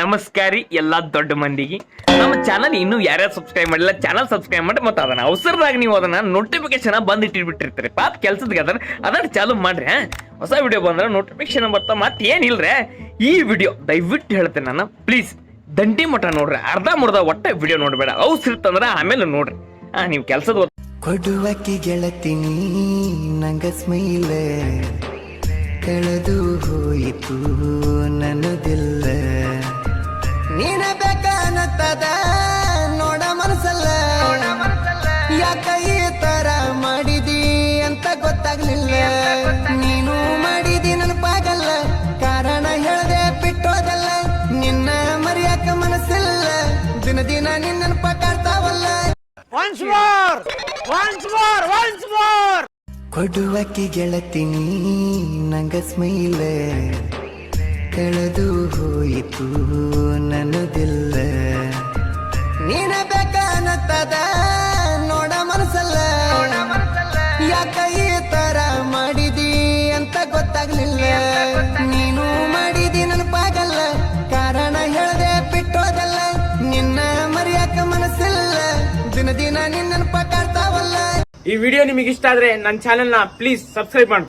ನಮಸ್ಕಾರಿ, ಎಲ್ಲ ದೊಡ್ಡ ಮಂದಿಗೆ. ನಮ್ಮ ಚಾನಲ್ ಇನ್ನೂ ಯಾರ್ಯಾರು ಸಬ್ಸ್ಕ್ರೈಬ್ ಮಾಡಿಲ್ಲ ಚಾನಲ್ ಸಬ್ಸ್ಕ್ರೈಬ್ ಮಾಡಿ ಮತ್ತೆ ಅದನ್ನ ಅವಸರದಾಗ ನೀವು ಅದನ್ನ ನೋಟಿಫಿಕೇಶನ್ ಬಂದ್ ಇಟ್ಟಿರ್ಬಿಟ್ಟಿರ್ತೀರಿ ಪಾಪ ಕೆಲ್ಸದ ಅದನ್ನ ಅದನ್ನ ಚಾಲು ಮಾಡ್ರಿ? ಹೊಸ ವಿಡಿಯೋ ಬಂದ್ರೆ ನೋಟಿಫಿಕೇಶನ್ ಬರ್ತಾ ಮತ್ತೆ ಏನಿಲ್ಲರೆ ಈ ವಿಡಿಯೋ ದಯವಿಟ್ಟು ಹೇಳ್ತೇನೆ ನಾನು ಪ್ಲೀಸ್ ದಂಡಿ ಮಠ ನೋಡ್ರಿ, ಅರ್ಧ ಮುರ್ಧ ಒಟ್ಟ ವಿಡಿಯೋ ನೋಡಬೇಡ. ಅವಸರಿತ್ತಂದ್ರೆ ಆಮೇಲೆ ನೋಡ್ರಿ. ಹಾ, ನೀವು ಕೆಲಸದ ಕೊಡುವಕ್ಕೆ ಗೆಳತಿನಿ ನಂಗ ಸ್ಮೈಲ್. ಕಳೆದು ಹೋಯಿತು, ನನ್ನದಿಲ್ಲ. ಬೇಕನ್ನತ್ತದ ನೋಡ ಮನಸಲ್ಲ ಯಾಕ ಈ ತರ ಮಾಡಿದಿ ಅಂತ ಗೊತ್ತಾಗ್ಲಿಲ್ಲ. ನೀನು ಮಾಡಿದಿ ನೆನಪಾಗಲ್ಲ. ಕಾರಣ ಹೇಳದೆ ಬಿಟ್ಟೋದಲ್ಲ. ನಿನ್ನ ಮರ್ಯಾಕ ಮನಸ್ಸಿಲ್ಲ. ದಿನ ದಿನ ನಿನ್ನ ಕಾಡ್ತಾವಲ್ಲ ಕೊಡುವಕ್ಕೆ ಗೆಳತಿನಿ ನಂಗ ಸ್ಮೈಲ್ ಕಳೆದು ಹೋಯಿತು. ನೀನ ಬೇಕನ್ನತ್ತದ ನೋಡ ಮನಸಲ್ಲ ಯಾಕ ಈ ತರ ಮಾಡಿದಿ ಅಂತ ಗೊತ್ತಾಗ್ಲಿಲ್ಲ. ನೀನು ಮಾಡಿದಿ ನೆನಪಾಗಲ್ಲ. ಕಾರಣ ಹೇಳದೆ ಬಿಟ್ಟೋದಲ್ಲ. ನಿನ್ನ ಮರಿಯಾಕ ಮನಸ್ಸಿಲ್ಲ. ದಿನ ದಿನ ನಿನ್ನ ನೆನಪ ಕಾಡ್ತಾವಲ್ಲ ಈ ವಿಡಿಯೋ ನಿಮಗೆ ಇಷ್ಟ ಆದ್ರೆ ನನ್ನ ಚಾನೆಲ್ನ ಪ್ಲೀಸ್ ಸಬ್ಸ್ಕ್ರೈಬ್ ಮಾಡಿ.